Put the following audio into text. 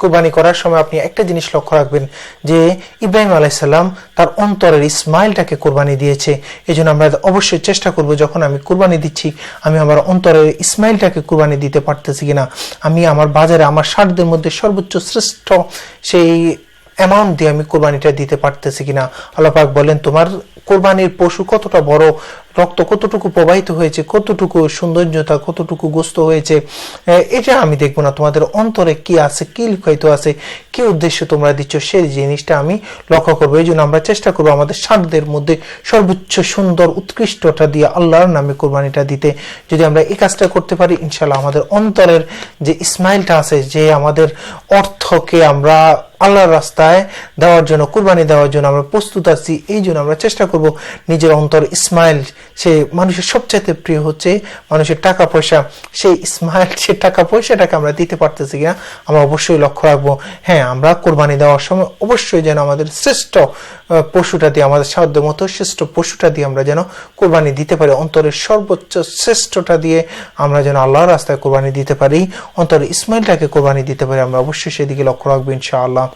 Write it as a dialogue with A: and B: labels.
A: কোরবানি করার সময় আপনি একটা জিনিস লক্ষ্য রাখবেন যে ইব্রাহিম আলাইসাল্লাম তার অন্তরের ইসমাইলটাকে কোরবানি দিয়েছে। এই জন্য আমরা অবশ্যই চেষ্টা করব যখন আমি কোরবানি দিচ্ছি, আমি আমার অন্তরের ইসমাইলটাকে কোরবানি দিতে পারতেছি কিনা। আমি আমার বাজারে আমার সাধ্যের মধ্যে সর্বোচ্চ শ্রেষ্ঠ সেই অ্যামাউন্ট দিয়ে আমি কোরবানিটা দিতে পারতেছি কিনা। আল্লাহ পাক বলেন, তোমার কোরবানির পশু কতটা বড়, রক্ত কতটুকু প্রবাহিত হয়েছে, কতটুকু সৌন্দর্যতা, কতটুকু গোস্ত হয়েছে এটা আমি দেখব না। তোমাদের অন্তরে কি আছে, কি লিখিত আছে, কি উদ্দেশ্য তোমরা দিচ্ছ, সেই জিনিসটা আমি লক্ষ্য করব। এই জন্য আমরা চেষ্টা করব আমাদের সাধ্যের মধ্যে সর্বোচ্চ সুন্দর উৎকৃষ্টটা দিয়ে আল্লাহর নামে কোরবানিটা দিতে। যদি আমরা এই কাজটা করতে পারি ইনশাল্লাহ আমাদের অন্তরের যে ইসমাইলটা আছে, যে আমাদের অর্থকে আমরা আল্লাহর রাস্তায় দেওয়ার জন্য, কুরবানি দেওয়ার জন্য আমরা প্রস্তুত আছি, এই জন্য আমরা চেষ্টা করব নিজের অন্তর ইসমাইল, সে মানুষের সবচাইতে প্রিয় হচ্ছে মানুষের টাকা পয়সা, সেই ইসমাইল, সে টাকা পয়সাটাকে আমরা দিতে পারতেছি কিনা, আমরা অবশ্যই লক্ষ্য রাখব। হ্যাঁ আমরা কোরবানি দেওয়ার সময় অবশ্যই যেন আমাদের শ্রেষ্ঠ পশুটা দিয়ে, আমাদের সাধ্য মতো শ্রেষ্ঠ পশুটা দিয়ে আমরা যেন কোরবানি দিতে পারি, অন্তরের সর্বোচ্চ শ্রেষ্ঠটা দিয়ে আমরা যেন আল্লাহর রাস্তায় কোরবানি দিতে পারি, অন্তরের ইসমাইলটাকে কোরবানি দিতে পারি, আমরা অবশ্যই সেদিকে লক্ষ্য রাখব ইনশাআল্লাহ।